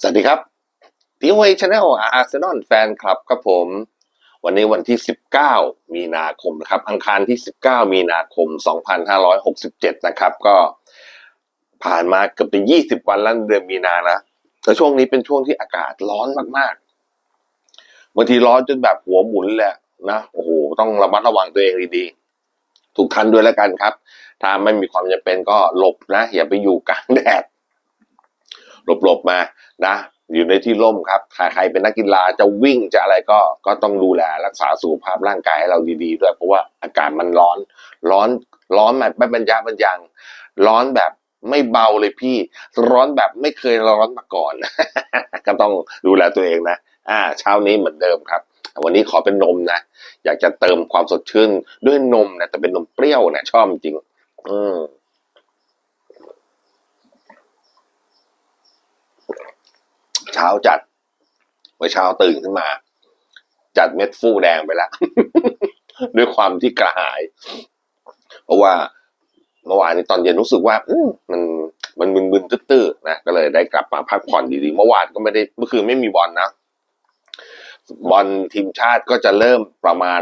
สวัสดีครับทีวีชาแนลอาร์เซนอลแฟนคลับครับผม วันนี้วันที่ 19 มีนาคมนะครับ อังคารที่ 19 มีนาคม 2567 นะครับ ก็ผ่านมาเกือบจะ20 วันแล้วเดือนมีนานะแต่ช่วงนี้เป็นช่วงที่อากาศร้อนมากๆบางทีร้อนจนแบบหัวหมุนแหละนะโอ้โหต้องระมัดระวังตัวเองดีๆทุกท่านด้วยแล้วกันครับ ถ้าไม่มีความจำเป็นก็หลบนะ อย่าไปอยู่กลางแดด หลบๆมานะอยู่ในที่ร่มครับใครใครเป็นนักกีฬาจะวิ่งจะอะไรก็ก็ต้องดูแลรักษาสุขภาพร่างกายให้เราดีๆด้วยเพราะว่าอากาศมันร้อน ร้อนร้อนแบบไม่บรรยะบรรยัง ร้อนแบบไม่เบาเลยพี่ ร้อนแบบไม่เคยร้อนมาก่อน ก็ต้องดูแลตัวเองนะอ่าเช้านี้เหมือนเดิมครับ วันนี้ขอเป็นนมนะอยากจะเติมความสดชื่นด้วยนมนะแต่เป็นนมเปรี้ยวนะชอบจริง อืม เช้าจัด เมื่อเช้าตื่นขึ้นมา จัดเม็ดฟูแดงไปแล้ว ด้วยความที่กระหาย เพราะว่าเมื่อวานนี้ตอนเย็นรู้สึกว่ามมันมันมึนๆตื้อๆนะก็เลยได้กลับมาพักผ่อนดีๆ เมื่อวานก็ไม่ได้เมื่อคืนไม่มีบอลนะ บอลทีมชาติก็จะเริ่มประมาณ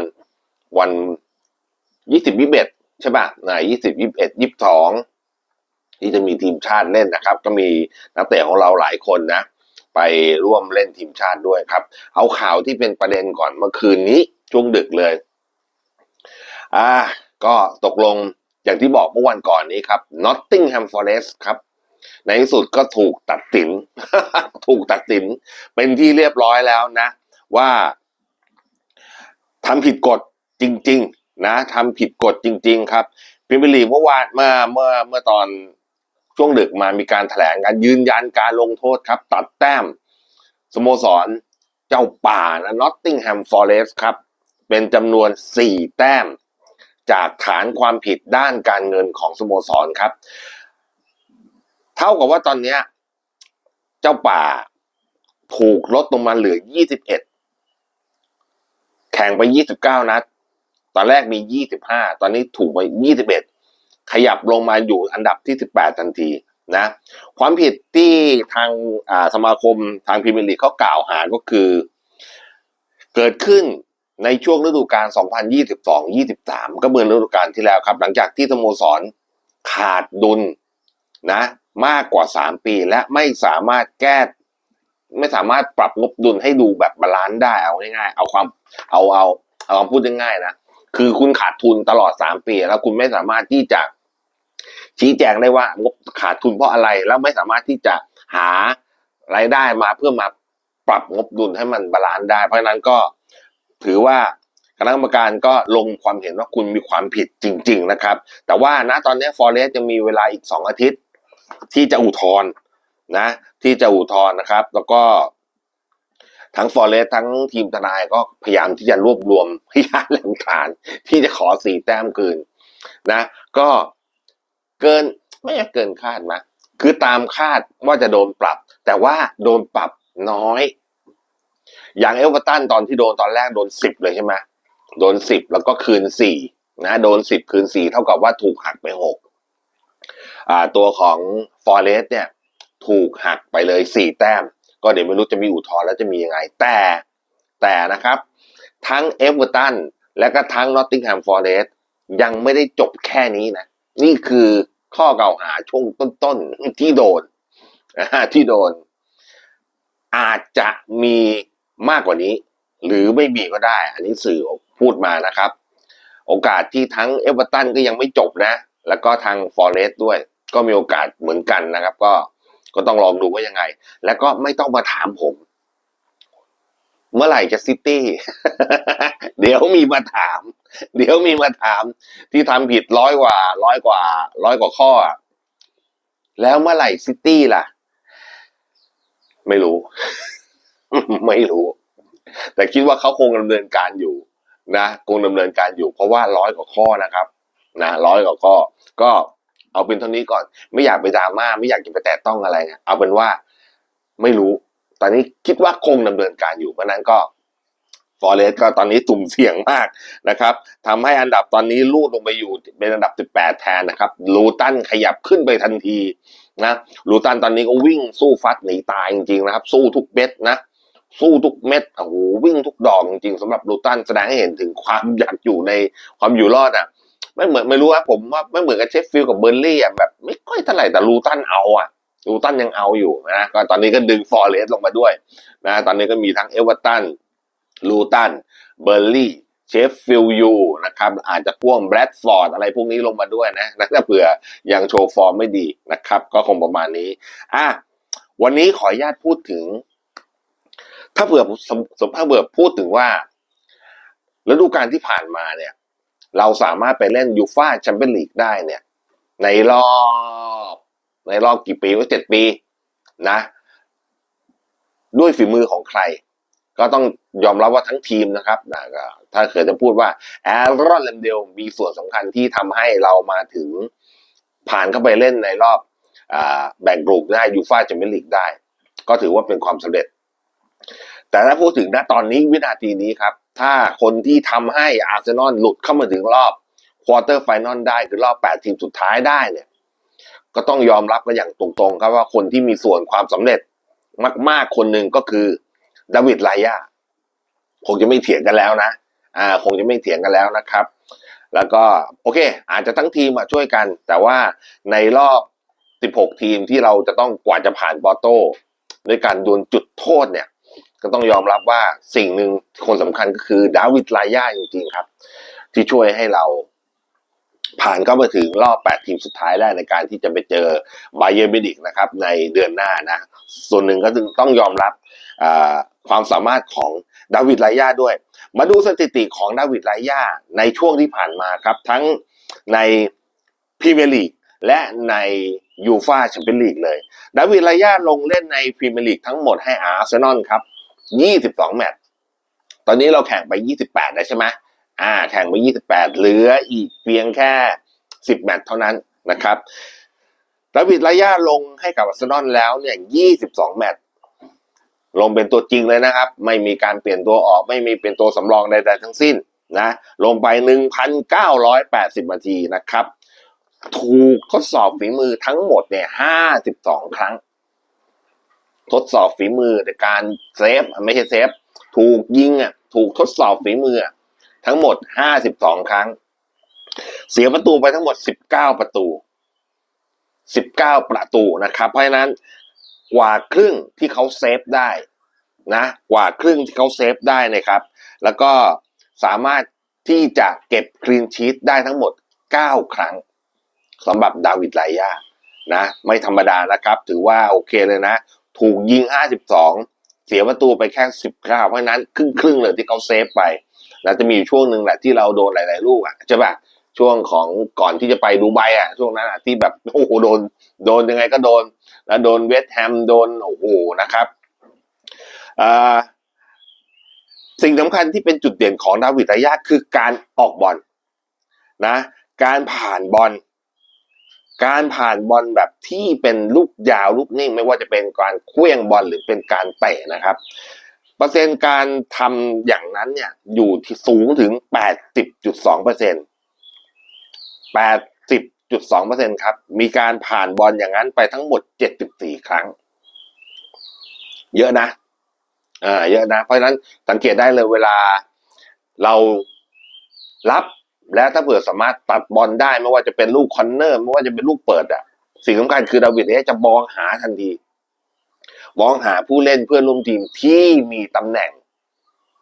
วันยี่สิบยี่สิบเอ็ดใช่ป่ะนะยี่สิบยี่สิบเอ็ดยี่สิบสองที่จะมีทีมชาติเล่นนะครับ ก็มีนักเตะของเราหลายคนนะ ไปร่วมเล่นทีมชาติด้วยครับ เอาข่าวที่เป็นประเด็นก่อนเมื่อคืนนี้ช่วงดึกเลยอ่าก็ตกลงอย่างที่บอกเมื่อวันก่อนนี้ครับ Nottingham Forest ครับในที่สุดก็ถูกตัดสิน ถูกตัดสิน เป็นที่เรียบร้อยแล้วนะ ว่าทำผิดกฎจริง ๆ นะทำผิดกฎจริง ๆ ครับพรีเมียร์ลีกเมื่อวานเมื่อเมื่อเมื่อตอน ช่วงดึกมามีการแถลงการยืนยันการลงโทษครับ ตัดแต้ม สโมสรเจ้าป่านะ Nottingham Forest ครับ เป็นจำนวน 4 แต้ม จากฐานความผิดด้านการเงินของสโมสรครับ เท่ากับว่าตอนนี้เจ้าป่าถูกลดลงมาเหลือ 21 แข่งไป 29 นัด ตอนแรกมี 25 ตอนนี้ถูกไป 21 ขยับลงมาอยู่อันดับที่ 18 ทันทีนะความผิดที่ทางสมาคมทางพรีเมียร์ลีกเขากล่าวหาก็คือ เกิดขึ้นในช่วงฤดูกาล 2022-23 ก็เหมือนฤดูกาลที่แล้วครับ หลังจากที่สโมสรขาดดุลนะมากกว่า 3 ปีและไม่สามารถแก้ ไม่สามารถปรับงบดุลให้ดูแบบบาลานซ์ได้เอาง่ายๆเอาความเอาเอาเอาคำพูดง่ายๆนะคือคุณขาดทุนตลอด 3 ปี แล้วคุณไม่สามารถที่จะ ชี้แจงได้ว่างบขาดทุนเพราะอะไร แล้วไม่สามารถที่จะหารายได้มาเพื่อมาปรับงบดุลให้มันบาลานซ์ได้ เพราะฉะนั้นก็ถือว่าคณะกรรมการก็ลงความเห็นว่าคุณมีความผิดจริง ๆ นะครับ แต่ว่าณตอนนี้ฟอเรสยังมีเวลาอีกสองอาทิตย์ ที่จะอุทธรณ์นะ ที่จะอุทธรณ์นะครับ แล้วก็ทั้งฟอเรสทั้งทีมทนายก็พยายามที่จะรวบรวมพยานหลักฐาน ที่จะขอสี่แต้มคืนนะ ก็ เกินไม่ใช่เกินคาดนะคือตามคาดว่าจะโดนปรับ แต่ว่าโดนปรับน้อย อย่างเอลเวอร์ตันตอนที่โดนตอนแรกโดนสิบเลยใช่ไหมโดนสิบแล้วก็คืนสี่นะ โดนสิบคืนสี่เท่ากับว่าถูกหักไปหกอ่า ตัวของฟอเรสเนี่ย ถูกหักไปเลยสี่แต้ม ก็เดี๋ยวไม่รู้จะมีอุทธรณ์แล้วจะมียังไง แต่แต่นะครับ ทั้งเอเวอร์ตันและก็ทั้งนอตติงแฮมฟอเรสยังไม่ได้จบแค่นี้นะ นี่คือข้อกล่าวหาช่วงต้นๆที่โดนที่โดน อาจจะมีมากกว่านี้ หรือไม่มีก็ได้ อันนี้สื่อพูดมานะครับ โอกาสที่ทั้งเอเวอร์ตันก็ยังไม่จบนะ แล้วก็ทางฟอร์เรสด้วย ก็มีโอกาสเหมือนกันนะครับ ก็ก็ต้องลองดูว่ายังไง แล้วก็ไม่ต้องมาถามผม เมื่อไหร่จะซิตี้ เดี๋ยวมีมาถาม เดี๋ยวมีมาถาม ที่ทำผิดร้อยกว่าร้อยกว่าร้อยกว่าข้อ แล้วเมื่อไหร่ซิตี้ล่ะ ไม่รู้ ไม่รู้ แต่คิดว่าเขาคงดำเนินการอยู่นะคงดำเนินการอยู่ เพราะว่าร้อยกว่าข้อนะครับนะร้อยกว่าข้อ ก็เอาเป็นเท่านี้ก่อน ไม่อยากไปดราม่าไม่อยากจะไปแตะต้องอะไรนะเอาเป็นว่าไม่รู้ อนนี้คิดว่าคงดำเนินการอยู่เพราะนั้นก็ฟอเรสก็ตอนนี้ตุ่มเสี่ยงมากนะครับทำให้อันดับตอนนี้ลูดลงไปอยู่เป็นอันดับ 18 แทนนะครับลูตันขยับขึ้นไปทันทีนะลูตันตอนนี้ก็วิ่งสู้ฟัดหนีตายจริงๆนะครับ สู้ทุกเม็ดนะสู้ทุกเม็ดโอ้โหวิ่งทุกดอกจริงๆสำหรับลูตันแสดงให้เห็นถึงความอยากอยู่ในความอยู่รอดอะไม่เหมือนไม่รู้ว่าผมว่าไม่เหมือนกับเชฟฟิลด์กับเบอร์ลี่อะแบบ ไม่ค่อยเท่าไหร่แต่ลูตันเอาอะ ลูตันยังเอาอยู่นะก็ตอนนี้ก็ดึงฟอร์เรสลงมาด้วยนะตอนนี้ก็มีทั้งเอเวอร์ตันลูตันเบอร์ลี่เชฟฟิลยูนะครับอาจจะพ่วงแบรดฟอร์ดอะไรพวกนี้ลงมาด้วยนะนะถ้าเผื่อยังโชว์ฟอร์มไม่ดีนะครับ ก็คงประมาณนี้อะวันนี้ขออนุญาตพูดถึง ถ้าเผื่อสมสมถ้าเผื่อพูดถึงว่าฤดูกาลที่ผ่านมาเนี่ย เราสามารถไปเล่นยูฟ่าแชมเปี้ยนลีกได้เนี่ย ในรอบ ในรอบกี่ปีว่าเจ็ดปีนะ ด้วยฝีมือของใคร ก็ต้องยอมรับว่าทั้งทีมนะครับนะถ้าเคยจะพูดว่าแอรอนเลมเดลมีส่วนสำคัญที่ทำให้เรามาถึงผ่านเข้าไปเล่นในรอบอแบ่งกลุ่มได้ยูฟ่าแชมเปี้ยนลีกได้ ก็ถือว่าเป็นความสำเร็จ แต่ถ้าพูดถึงณตอนนี้วินาทีนี้ครับ ถ้าคนที่ทำให้อาร์เซนอลหลุดเข้ามาถึงรอบควอเตอร์ไฟนอลได้คือรอบ 8 ทีมสุดท้ายได้เนี่ย ก็ต้องยอมรับกันอย่างตรงๆครับว่าคนที่มีส่วนความสำเร็จมาก ๆ คนหนึ่งก็คือดาวิดไลยาคงจะไม่เถียงกันแล้วนะ อ่า คงจะไม่เถียงกันแล้วนะครับ แล้วก็โอเค อาจจะทั้งทีมาช่วยกัน แต่ว่าในรอบ 16 ทีมที่เราจะต้องกว่าจะผ่านปอโต้ด้วยการดวลจุดโทษเนี่ย ก็ต้องยอมรับว่าสิ่งหนึ่งคนสำคัญก็คือดาวิดไลยาจริงๆครับ ที่ช่วยให้เรา ผ่านเข้ามาถึงรอบ 8 ทีมสุดท้ายได้ในการที่จะไปเจอบาเยอร์มิดิกนะครับในเดือนหน้านะ ส่วนหนึ่งก็ต้องยอมรับความสามารถของดาวิดไลยาด้วย มาดูสถิติของดาวิดไลยาในช่วงที่ผ่านมาครับ ทั้งในพรีเมียร์ลีกและในยูฟาแชมเปี้ยนลีกเลย ดาวิดไลยาลงเล่นในพรีเมียร์ลีกทั้งหมดให้อาร์เซนอลครับ 22 แมตช์ตอนนี้เราแข่งไป 28 แล้วใช่ไหม อ่าแข่งไป 28 เหลืออีกเพียงแค่ 10 แมตช์เท่านั้นนะครับดาวิดไลยาลงให้กับอาร์เซนอลแล้วเนี่ย 22 แมตช์ลงเป็นตัวจริงเลยนะครับ ไม่มีการเปลี่ยนตัวออก ไม่มีเป็นตัวสำรองใดๆทั้งสิ้นนะลงไป 1,980 นาทีนะครับ ถูกทดสอบฝีมือทั้งหมดเนี่ย 52 ครั้ง ทดสอบฝีมือในการเซฟ ไม่ใช่เซฟ ถูกยิงอะถูกทดสอบฝีมือ ทั้งหมด 52 ครั้ง เสียประตูไปทั้งหมด 19 ประตู 19 ประตูนะครับ เพราะฉะนั้นกว่าครึ่งที่เขาเซฟได้นะกว่าครึ่งที่เขาเซฟได้นะครับ แล้วก็สามารถที่จะเก็บคลีนชีตได้ทั้งหมด 9 ครั้งสำหรับดาวิดไลยานะ ไม่ธรรมดานะครับ ถือว่าโอเคเลยนะ ถูกยิง 52 เสียประตูไปแค่19เก้าเพราะนั้นครึ่งครึ่งๆเลยที่เขาเซฟไปแล้วจะมีอยู่ช่วงหนึ่งแหละที่เราโดนหลาย ๆ ลูกอะใช่ปะช่วงของก่อนที่จะไปดูไบอะ ช่วงนั้นอะที่แบบโอ้โหโดน โดนยังไงก็โดน แล้วโดนเวสแฮมโดนโอ้โหนะครับอ่าสิ่งสำคัญที่เป็นจุดเด่นของดาวิดไลยาคือการออกบอลนะ การผ่านบอล การผ่านบอลแบบที่เป็นลูกยาวลูกนิ่ง ไม่ว่าจะเป็นการเคลื่องบอลหรือเป็นการเตะนะครับเปอร์เซ็นต์การทำอย่างนั้นเนี่ยอยู่ที่สูงถึง 80.2เปอร์เซ็นต์80.2เปอร์เซ็นต์ครับ มีการผ่านบอลอย่างนั้นไปทั้งหมด 74 ครั้ง เยอะนะอ่าเยอะนะ เพราะฉะนั้นสังเกตได้เลยเวลาเรารับ และถ้าเผื่อสามารถตัดบอลได้ไม่ว่าจะเป็นลูกคอนเนอร์ไม่ว่าจะเป็นลูกเปิดอะสิ่งสำคัญคือดาวิดเนี่ยจะมองหาทันทีมองหาผู้เล่นเพื่อนร่วมทีมที่มีตำแหน่ง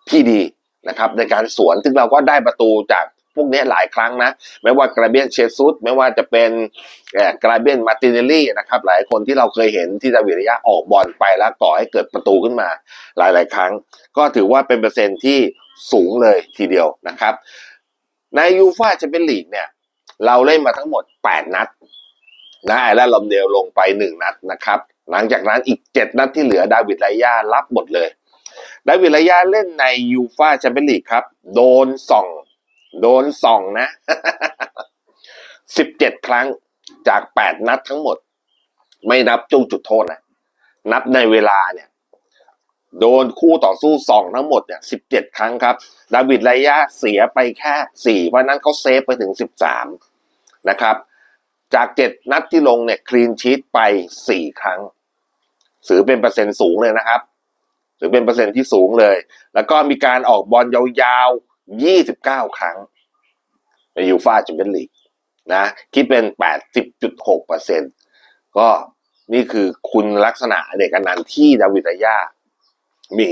ที่ดีนะครับ ในการสวนซึ่งเราก็ได้ประตูจากพวกนี้หลายครั้งนะ ไม่ว่ากราเบียนเชซุสไม่ว่าจะเป็นกราเบียนมาติเนลลี่นะครับ หลายคนที่เราเคยเห็นที่ดาวิดยะออกบอลไปแล้วก่อให้เกิดประตูขึ้นมาหลาย ๆ ครั้ง ก็ถือว่าเป็นเปอร์เซ็นต์ที่สูงเลยทีเดียวนะครับ ในยูฟ่าแชมเปี้ยนลีกเนี่ย เราเล่นมาทั้งหมด 8 นัดนะและลอมเดลลงไป 1 นัดนะครับ หลังจากนั้นอีก 7 นัดที่เหลือดาวิดไลยารับหมดเลย ดาวิดไลยาเล่นในยูฟ่าแชมเปี้ยนลีกครับ โดนส่อง โดนส่องนะ 17 ครั้งจาก 8 นัดทั้งหมด ไม่นับจุงจุดโทษนะนับในเวลาเนี่ย โดนคู่ต่อสู้สองทั้งหมดเนี่ย17ครั้งครับ ดาวิดไลยาเสียไปแค่4เพราะนั้นเขาเซฟไปถึง13นะครับ จากเจ็ดนัดที่ลงเนี่ยคลีนชีตไปสี่ครั้งถือเป็นเปอร์เซ็นต์สูงเลยนะครับถือเป็นเปอร์เซ็นต์ที่สูงเลย แล้วก็มีการออกบอลยาวๆยี่สิบเก้าครั้ง ในยูฟาแชมเปี้ยนลีกนะคิดเป็นแปดสิบจุดหกเปอร์เซ็นก็นี่คือคุณลักษณะเด็กอนันต์ที่ดาวิดายา มี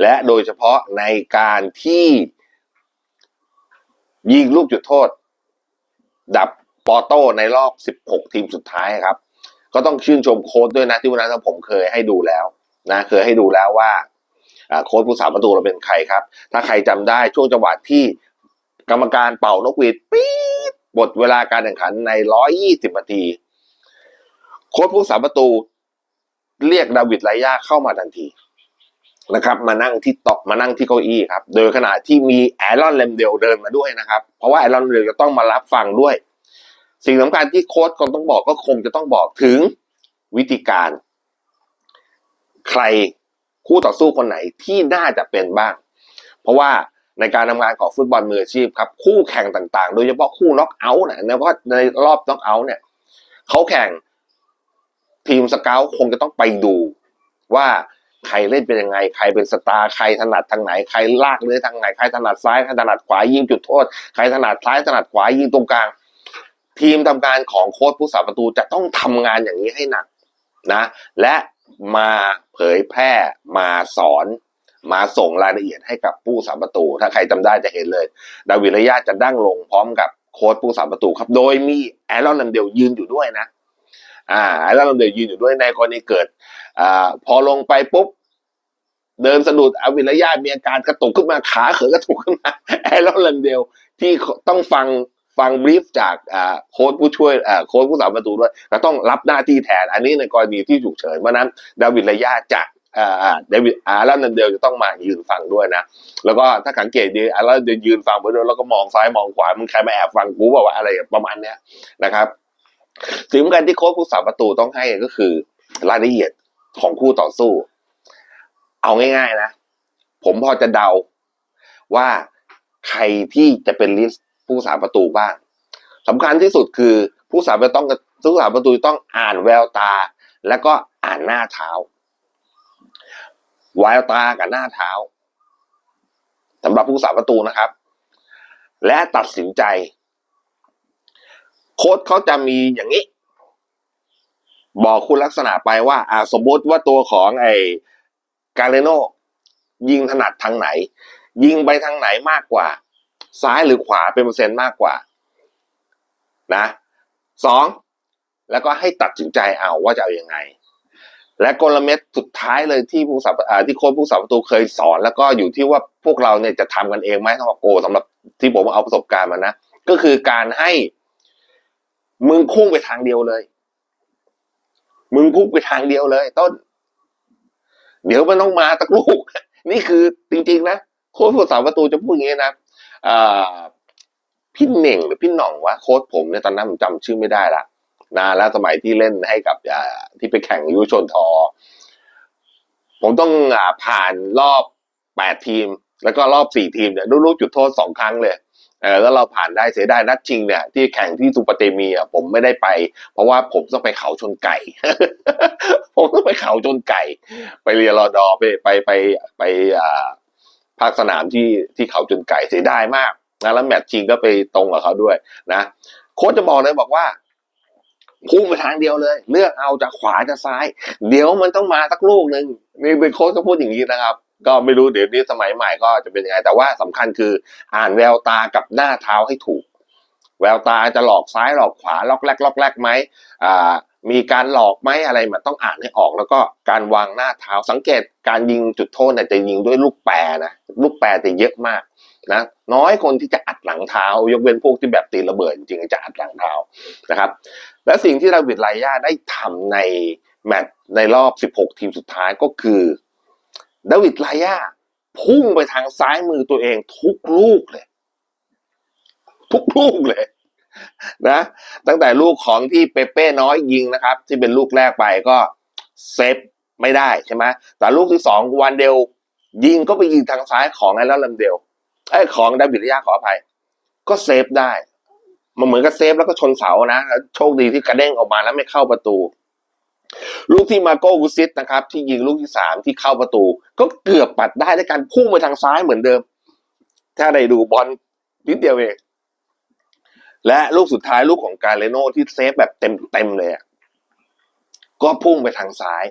และโดยเฉพาะในการที่ยิงลูกจุดโทษ ดับปอโต้ในรอบ 16 ทีมสุดท้ายครับ ก็ต้องชื่นชมโค้ดด้วยนะที่วันนั้นผมเคยให้ดูแล้วนะเคยให้ดูแล้วว่าโค้ดผู้สาประตูเราเป็นใครครับ ถ้าใครจำได้ช่วงจังหวะที่กรรมการเป่านกหวีดปี๊ดบทเวลาการแข่งขันใน 120 นาที โค้ดผู้สาประตู เรียกดาวิดไลยาเข้ามาทันที นะครับมานั่งที่โต๊ะมานั่งที่เก้าอี้ครับ โดยขณะที่มีแอรอนเลมเดลเดินมาด้วยนะครับ เพราะว่าแอรอนเลมเดลจะต้องมารับฟังด้วย สิ่งสำคัญที่โค้ชคงต้องบอกก็คงจะต้องบอกถึงวิธีการ ใครคู่ต่อสู้คนไหนที่น่าจะเป็นบ้าง เพราะว่าในการทำงานของฟุตบอลมืออาชีพครับ คู่แข่งต่างๆ โดยเฉพาะคู่น็อกเอาท์นะเพราะในรอบน็อกเอาท์เนี่ยเขาแข่งทีมสเกลคงจะต้องไปดูว่า ใครเล่นเป็นยังไง ใครเป็นสตาร์ใครถนัดทางไหน ใครลากเลื้อยทางไหน ใครถนัดซ้ายใครถนัดขวายิงจุดโทษ ใครถนัดซ้ายถนัดขวายิงตรงกลาง ทีมทำการของโค้ชผู้สาประตูจะต้องทำงานอย่างนี้ให้หนักนะ และมาเผยแพร่มาสอนมาส่งรายละเอียดให้กับผู้สาประตู ถ้าใครจำได้จะเห็นเลย ดาวิดระยะจะดั้งลงพร้อมกับโค้ชผู้สาประตูครับ โดยมีแอรอนลัมเดลยืนอยู่ด้วยนะ อ่าแอรอนลัมเดลยืนอยู่ด้วยในกรณีเกิดอ่าพอลงไปปุ๊บเดินสะดุดอาวิรยามีอาการกระตุกขึ้นมาขาเขินกระตุกขึ้นมาแอรอนลัมเดลที่ต้องฟังฟังบรีฟจากอ่าโค้ชผู้ช่วยอ่าโค้ชผู้สาประตูด้วยก็ต้องรับหน้าที่แทน อันนี้ในกรณีที่ฉุกเฉินเพราะนั้นดาวิดระยะจะอ่าอ่าดาวิดอาร์ลันเดลจะต้องมายืนฟังด้วยนะ แล้วก็ถ้าสังเกตดีอาร์ลันเดลยืนฟังไปด้วยแล้วก็มองซ้ายมองขวามันใครมาแอบฟังกูบอกว่าอะไรประมาณเนี้ยนะครับ สิ่งสำคัญที่โค้ชผู้สาประตูต้องให้ก็คือ รายละเอียดของคู่ต่อสู้ เอาง่าย ๆ นะ ผมพอจะเดาว่าใครที่จะเป็นลิสต์ผู้สาประตูบ้างสำคัญที่สุดคือผู้สาประตูต้องผู้สาประตูต้องอ่านแววตา แล้วก็อ่านหน้าเท้าแววตากับหน้าเท้าสำหรับผู้สาประตูนะครับ และตัดสินใจ โค้ชเขาจะมีอย่างนี้ บอกคุณลักษณะไปว่า อ่าสมมติว่าตัวของไอ้กาเลโนยิงถนัดทางไหน ยิงไปทางไหนมากกว่า ซ้ายหรือขวาเป็นเปอร์เซ็นต์มากกว่า นะสองแล้วก็ให้ตัดสินใจเอาว่าจะเอาอยัางไง และกลเม็ดสุดท้ายเลยที่ผู้สับที่โค้ชผู้สับประตูเคยสอน แล้วก็อยู่ที่ว่าพวกเราเนี่ยจะทำกันเองไหมสำหรับโกสำหรับที่ผมเอาประสบการณ์มานะ ก็คือการให้ มึงพุ่งไปทางเดียวเลย มึงพุ่งไปทางเดียวเลย ต้น เดี๋ยวมันต้องมาตะลูก นี่คือจริงๆนะโค้ชผู้สาประตูจะพูดอย่างนี้นะพี่เหน่งหรือพี่หน่องวะโค้ชผมเนี่ยตอนนั้นผมจำชื่อไม่ได้ละนานแล้วสมัยที่เล่นให้กับที่ไปแข่งยุชนทอ ผมต้องอผ่านรอบแปดทีม แล้วก็รอบสี่ทีมเนี่ยลูกจุดโทษสองครั้งเลย เออแล้วเราผ่านได้เสียได้นัดชิงเนี่ยที่แข่งที่สุปเตมีอะผมไม่ได้ไป เพราะว่าผมต้องไปเขาชนไก่ ผมต้องไปเขาชนไก่ ไปเรียรอดอไปไปไปไปอ่าภาคสนามที่ที่เขาชนไก่เสียไดายมากนะแล้วแมตช์ชิงก็ไปตรงกับเขาด้วยนะโค้ชจะบอกเลยบอกว่าพุ่งไปทางเดียวเลย เลือกเอาจากขวาจากซ้าย เดี๋ยวมันต้องมาสักลูกหนึ่งนี่เป็นโค้ชก็พูดอย่างนี้นะครับ ก็ไม่รู้เดี๋ยวนี้สมัยใหม่ก็จะเป็นยังไง แต่ว่าสำคัญคืออ่านแววตากับหน้าเท้าให้ถูก แววตาจะหลอกซ้ายหลอกขวาล็อกแรกล็อกแรกไหมอ่ามีการหลอกไหมอะไรมันต้องอ่านให้ออก แล้วก็การวางหน้าเท้าสังเกตการยิงจุดโทษเนี่ยจะยิงด้วยลูกแปรนะลูกแปรจะเยอะมากนะน้อยคนที่จะอัดหลังเท้า ยกเว้นพวกที่แบบตีระเบิดจริงๆจะอัดหลังเท้านะครับ และสิ่งที่ดาวิดไลยาได้ทำในแมตช์ในรอบ 16 ทีมสุดท้ายก็คือ ดาวิดไลยาพุ่งไปทางซ้ายมือตัวเอง ทุกลูกเลย ทุกลูกเลย นะ ตั้งแต่ลูกของที่เปเป้น้อยยิงนะครับ ที่เป็นลูกแรกไปก็เซฟไม่ได้ใช่ไหมแต่ลูกที่สองวันเดลยิงก็ไปยิงทางซ้ายของไอ้แล้วลัมเดลไอ้ของดาวิดระยะขออภัย ก็เซฟได้ มันเหมือนกับเซฟแล้วก็ชนเสานะโชคดีที่กระเด้งออกมาแล้วไม่เข้าประตู ลูกที่มาโก้กุซิตนะครับ ที่ยิงลูกที่สามที่เข้าประตู ก็เกือบปัดได้ด้วยการพุ่งไปทางซ้ายเหมือนเดิม ถ้าได้ดูบอลนิดเดียวเองและลูกสุดท้ายลูกของการเลโน่ที่เซฟแบบเต็มเต็มๆเลยอะก็พุ่งไปทางซ้าย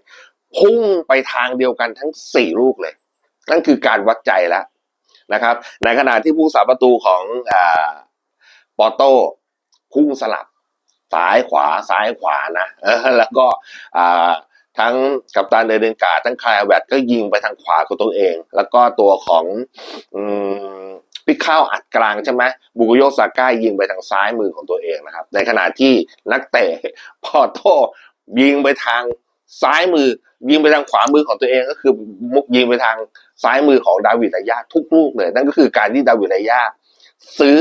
พุ่งไปทางเดียวกันทั้งสี่ลูกเลย นั่นคือการวัดใจแล้วนะครับ ในขณะที่ผู้สาประตูของอปอโต้พุ่งสลับ ซ้ายขวาซ้ายขวานะแล้วก็ทั้งกัปตันเดเดนการ์ดทั้งคายแวดก็ยิงไปทางขวาของตัวเอง แล้วก็ตัวของอืมพิข้าวอัดกลางใช่ไหมบุกโยซาก้ายิงไปทางซ้ายมือของตัวเองนะครับ ในขณะที่นักเตะพอโต้ยิงไปทางซ้ายมือ ยิงไปทางขวามือของตัวเองก็คือมุกยิงไปทางซ้ายมือของดาวิดไลยาทุกลูกเลย นั่นก็คือการที่ดาวิดไลยาซื้อ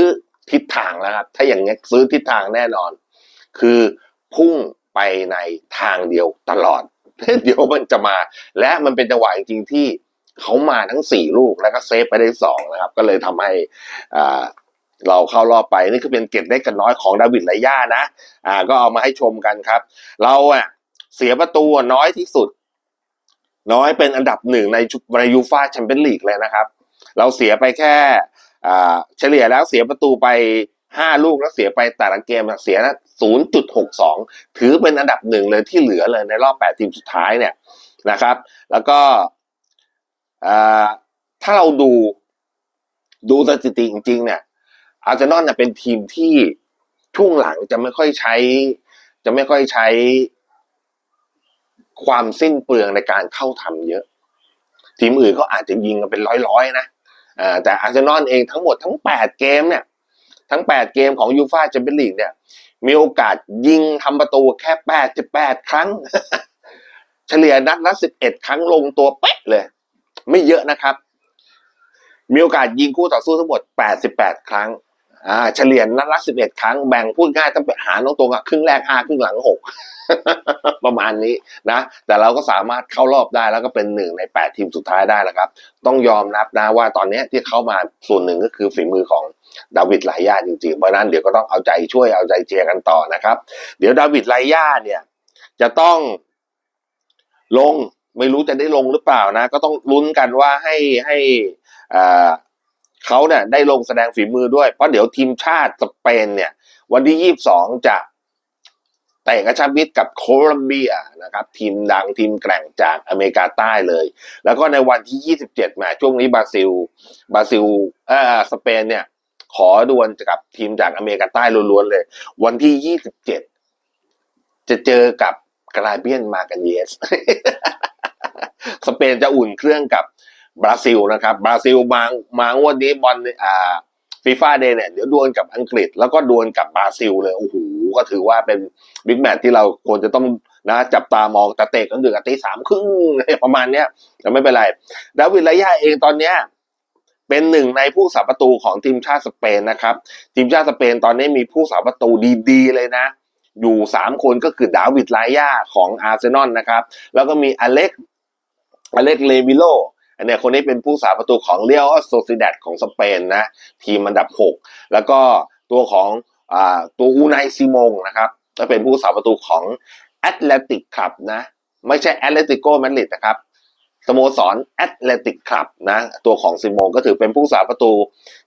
ทิศทางแล้วครับ ถ้าอย่างนี้ซื้อทิศทางแน่นอน คือพุ่งไปในทางเดียวตลอด เดี๋ยวมันจะมา และมันเป็นจังหวะจริงๆที่เขามาทั้งสี่ลูกแล้วก็เซฟไปได้สองนะครับ ก็เลยทำให้เราเข้ารอบไปนี่คือเป็นเก็บได้กันน้อยของดาวิดไลย่านะอ่าก็เอามาให้ชมกันครับ เราอะเสียประตูน้อยที่สุด น้อยเป็นอันดับหนึ่งในชุในยูฟาแชมเปี้ยนลีกเลยนะครับ เราเสียไปแค่อ่าเฉลี่ยแล้วเสียประตูไป ห้าลูกแล้วเสียไปแต่ละเกมเสียนะศูนย์จุดหกสองถือเป็นอันดับหนึ่งเลยที่เหลือเลยในรอบแปดทีมสุดท้ายเนี่ยนะครับ แล้วก็ถ้าเราดูดูสถิติจริง ๆ เนี่ยอาร์เซนอลเนี่ยเป็นทีมที่ช่วงหลังจะไม่ค่อยใช้ จะไม่ค่อยใช้ความสิ้นเปลืองในการเข้าทำเยอะ ทีมอื่นเขาอาจจะยิงกันเป็นร้อยๆนะแต่อาร์เซนอลเองทั้งหมดทั้งแปดเกมเนี่ย ทั้งแปดเกมของยูฟาแชมเปี้ยนลีกเนี่ย มีโอกาสยิงทำประตูแค่แปดจะแปดครั้ง เฉลี่ยนัดละสิบเอ็ดครั้งลงตัวเป๊ะเลย ไม่เยอะนะครับ มีโอกาสยิงคู่ต่อสู้ทั้งหมด 88 ครั้ง อ่าเฉลี่ยนัดละ11ครั้งแบ่งพูดง่ายต้องไปหารตรงๆอะครึ่งแรก5ครึ่งหลัง6ประมาณนี้นะ แต่เราก็สามารถเข้ารอบได้แล้วก็เป็นหนึ่งใน 8 ทีมสุดท้ายได้แล้วครับ ต้องยอมรับนะว่าตอนนี้ที่เข้ามาส่วนหนึ่งก็คือฝีมือของดาวิดไลย่าจริงๆ เพราะฉะนั้นเดี๋ยวก็ต้องเอาใจช่วยเอาใจเชียร์กันต่อนะครับ เดี๋ยวดาวิดไลย่าเนี่ย จะต้องลงไม่รู้จะได้ลงหรือเปล่านะ ก็ต้องลุ้นกันว่าให้ให้อ่า เขาเนี่ยได้ลงแสดงฝีมือด้วย เพราะเดี๋ยวทีมชาติสเปนเนี่ย วันที่ยี่บสองจะเตะกระชับมิตรกับโคลัมเบียนะครับ ทีมดังทีมแกร่งจากอเมริกาใต้เลย แล้วก็ในวันที่ยี่สิบเจ็ดมช่วงนี้บราซิลบราซิลเอ่อสเปนเนี่ย ขอดวลกับทีมจากอเมริกาใต้ล้วนๆเลย วันที่ยี่สิบเจ็ดจะเจอกับกราเบียนมากันเยส สเปนจะอุ่นเครื่องกับ บราซิลนะครับบราซิลมามางวดนี้บอลอ่าฟีฟ่าเดย์เนี่ยเดี๋ยวดวลกับอังกฤษ แล้วก็ดวลกับบราซิลเลยโอ้โหก็ถือว่าเป็นบิ๊กแมตช์ที่เราควรจะต้องนะจับตามองแต่เตะกันดึกตีสามครึ่งประมาณเนี้ยแต่ไม่เป็นไรดาวิดไลยาเองตอนเนี้ยเป็นหนึ่งในผู้สาประตูของทีมชาติสเปนนะครับ ทีมชาติสเปนตอนนี้มีผู้สาประตูดีๆ เลยนะ อยู่สามคนก็คือดาวิดไลยาของอาร์เซนอลนะครับ แล้วก็มีอเล็กอเล็กเลวิโล อันเนี้ยคนนี้เป็นผู้สาประตูของเรียลโซซิดดของสเปนนะทีมอันดับ 6 แล้วก็ตัวของอตัวอูไนซิมงนะครับก็เป็นผู้สาประตูของแอตเลติกคลับนะไม่ใช่แอตเลติโกมาดริดนะครับสโมสรแอตเลติกคลับนะตัวของซิโมงก็ถือเป็นผู้สาประตู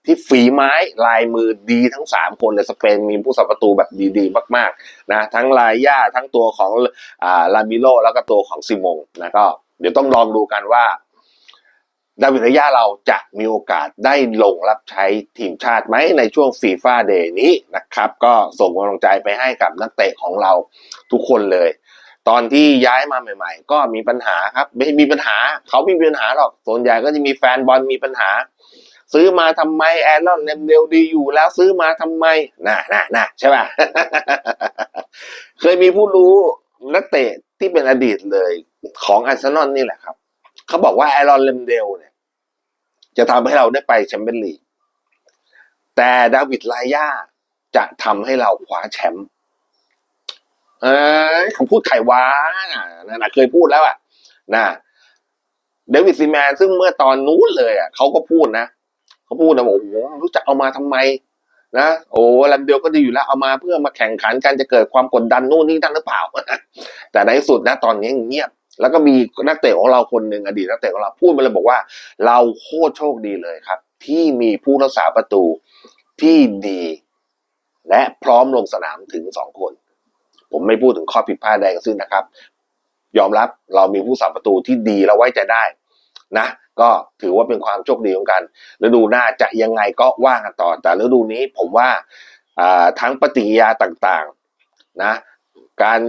ที่ฝีไม้ลายมือดีทั้ง 3 คนเลยสเปนมีผู้สาประตูแบบดีๆ มากๆนะทั้งลายย่าทั้งตัวของอ่าลามิโลแล้วก็ตัวของซิโมงนะก็เดี๋ยวต้องลองดูกันว่า ดาวิดระยะเราจะมีโอกาสได้ลงรับใช้ทีมชาติไหมในช่วงฟีฟ่าเดย์นี้นะครับ ก็ส่งกำลังใจไปให้กับนักเตะของเราทุกคนเลย ตอนที่ย้ายมาใหม่ ๆ ก็มีปัญหาครับไม่มีปัญหา เขาไม่มีปัญหาหรอกส่วนใหญ่ก็จะมีแฟนบอลมีปัญหา ซื้อมาทำไมแอรอนเลมเดลดีอยู่แล้วซื้อมาทำไมน่ะน่ะน่ะใช่ป่ะเคยมีผู้รู้นักเตะที่เป็นอดีตเลยของอาร์เซนอลนี่แหละครับ เขาบอกว่าแอรอนเลมเดลเนี่ย จะทำให้เราได้ไปแชมเปี้ยนลีกแต่ดาวิดลายาจะทำให้เราคว้าแชมป์เออคำพูดไขว้านะนะเคยพูดแล้วอะนะเดวิดซีแมนซึ่งเมื่อตอนนู้นเลยอะเขาก็พูดนะเขาพูดนะบอกโอ้โหรู้จักเอามาทำไมนะโอ้ลันเดียวก็ดีอยู่แล้วเอามาเพื่อมาแข่งขันกันจะเกิดความกดดันนู่นนี่นั่นหรือเปล่า แต่ในที่สุดนะ ตอนนี้เงียบ แล้วก็มีนักเตะของเราคนหนึ่งอดีตนักเตะของเราพูดมาเลยบอกว่า เราโคตรโชคดีเลยครับ ที่มีผู้รักษาประตูที่ดี และพร้อมลงสนามถึงสองคน ผมไม่พูดถึงข้อผิดพลาดใดทั้งสิ้นนะครับ ยอมรับเรามีผู้รักษาประตูที่ดีและไว้ใจได้นะ ก็ถือว่าเป็นความโชคดีของกันฤดูหน้าจะยังไงก็ว่ากันต่อแต่ฤดูนี้ผมว่าอ่าทั้งปฏิกิริยาต่างๆนะ การ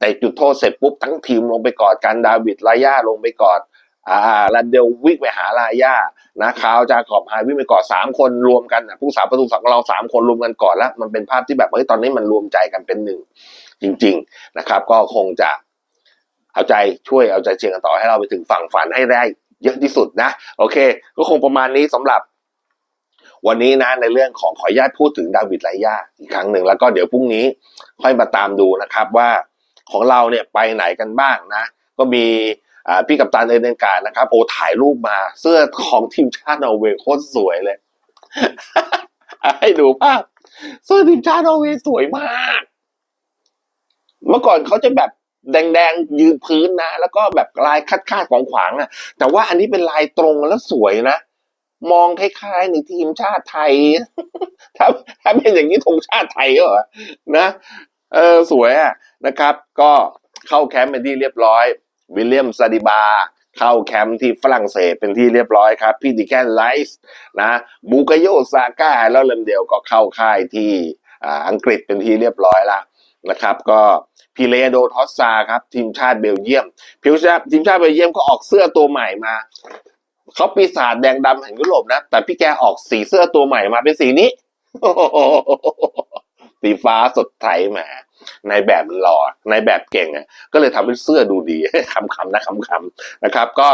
เตะจุดโทษเสร็จปุ๊บทั้งทีมลงไปกอดกันดาวิดลาย่าลงไปกอดอ่าลันเดลวิ่งไปหาลาย่านะคาวจาขอบไฮวิ่งไปกอดสามคนรวมกันนะผู้สาประตูของเราสามคนรวมกันกอดแล้ว มันเป็นภาพที่แบบเฮ้ยตอนนี้มันรวมใจกันเป็นหนึ่งจริง ๆนะครับ ก็คงจะเอาใจช่วยเอาใจเชียร์กันต่อให้เราไปถึงฝั่งฝันให้ได้เยอะที่สุดนะ โอเค ก็คงประมาณนี้สำหรับ วันนี้นะในเรื่องของขออนุญาตพูดถึงดาวิดไลย่าอีกครั้งหนึ่งแล้วก็เดี๋ยวพรุ่งนี้ค่อยมาตามดูนะครับว่า ของเราเนี่ยไปไหนกันบ้างนะ ก็มีพี่กัปตันเอเดนการดนะครับโอ้ถ่ายรูปมาเสื้อของทีมชาตินอร์เวย์โคตรสวยเลย ให้ดูภาพเสื้อทีมชาตินอร์เวย์สวยมาก เมื่อก่อนเขาจะแบบแดงๆยืนพื้นนะ แล้วก็แบบลายคัดคาดของขวางอะแต่ว่าอันนี้เป็นลายตรงแล้วสวยนะ มองคล้ายๆในทีมชาติไทย ถ้าถ้าเป็นอย่างนี้ธงชาติไทยก็เหรอนะ เออสวยอะนะครับ ก็เข้าแคมป์เป็นที่เรียบร้อย วิลเลียมซาดิบา เข้าแคมป์ที่ฝรั่งเศสเป็นที่เรียบร้อยครับ พี่ดิแกนไลส์นะบูกโยซาก้าแล้วเลมเดียวก็เข้าค่ายที่อ่าอังกฤษเป็นที่เรียบร้อยละนะครับ ก็พิเลโดทอสซาครับ ทีมชาติเบลเยียมผิวชาทีมชาติเบลเยียมก็ออกเสื้อตัวใหม่มาเขาปีศาจแดงดำแห่งยุโรปนะ แต่พี่แกออกสีเสื้อตัวใหม่มาเป็นสีนี้ สีฟ้าสดใสแหมในแบบหล่อในแบบเก่งอะก็เลยทำให้เสื้อดูดีคำๆนะคำๆนะครับ ก็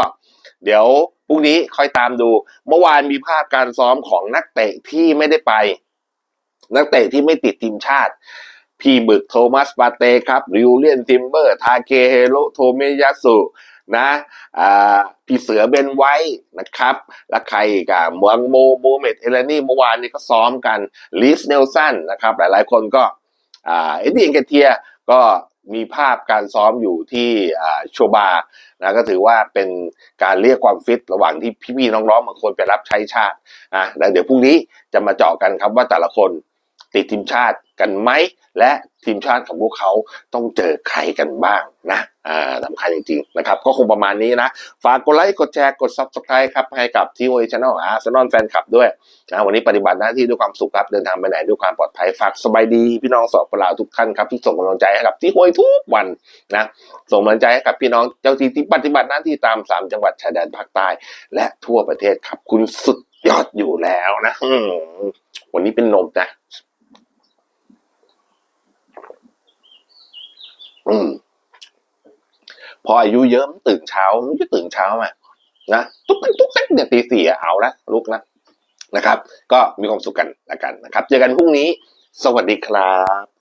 เดี๋ยวพรุ่งนี้ค่อยตามดู เมื่อวานมีภาพการซ้อมของนักเตะที่ไม่ได้ไป นักเตะที่ไม่ติดทีมชาติ พี่บึกโทมัสปาเตครับริวเลียนทิมเบอร์ ทาเคเฮโรโทเมยาสุ นะพี่เสือเบนไว้นะครับ และใครกอะมวงโมโมเมดเอเลนี่เมื่อวานนี้ก็ซ้อมกันลิสเนลสันนะครับ หลายๆคนก็เอ็ดดี้เอ็นเกเทียก็มีภาพการซ้อมอยู่ที่โชบานะก็ถือว่าเป็นการเรียกความฟิตระหว่างที่พี่ๆน้องๆบางคนไปรับใช้ชาตินะแล้วเดี๋ยวพรุ่งนี้จะมาเจาะกันครับว่าแต่ละคน ติดทีมชาติกันไหม และทีมชาติของพวกเขาต้องเจอใครกันบ้างนะอ่าสำคัญจริงๆนะครับ ก็คงประมาณนี้นะ ฝากกดไลค์ กดแชร์ กด subscribe ครับ ให้กับทีโอช n น l อาร์เซนอลแฟนคลับด้วยนะวันนี้ปฏิบัติหน้าที่ด้วยความสุขครับ เดินทางไปไหนด้วยความปลอดภัย ฝากสบายดี พี่น้องสอบปลาวทุกท่านครับ ที่ส่งกำลังใจให้กับที่โวยทุกวันนะ ส่งกำลังใจให้กับพี่น้องเจ้าที่ที่ปฏิบัติหน้าที่ตามสามจังหวัดชายแดนภาคใต้และทั่วประเทศครับคุณสุดยอดอยู่แล้วนะวันนี้เป็นนมนะ อืม พออายุเยอะมันตื่นเช้ามันจะตื่นเช้ามานะตุ๊กติ๊กตุ๊กติ๊กเนี่ยตีสี่เอาละลุกละนะครับ ก็มีความสุขกันละกันนะครับ เจอกันพรุ่งนี้ สวัสดีครับ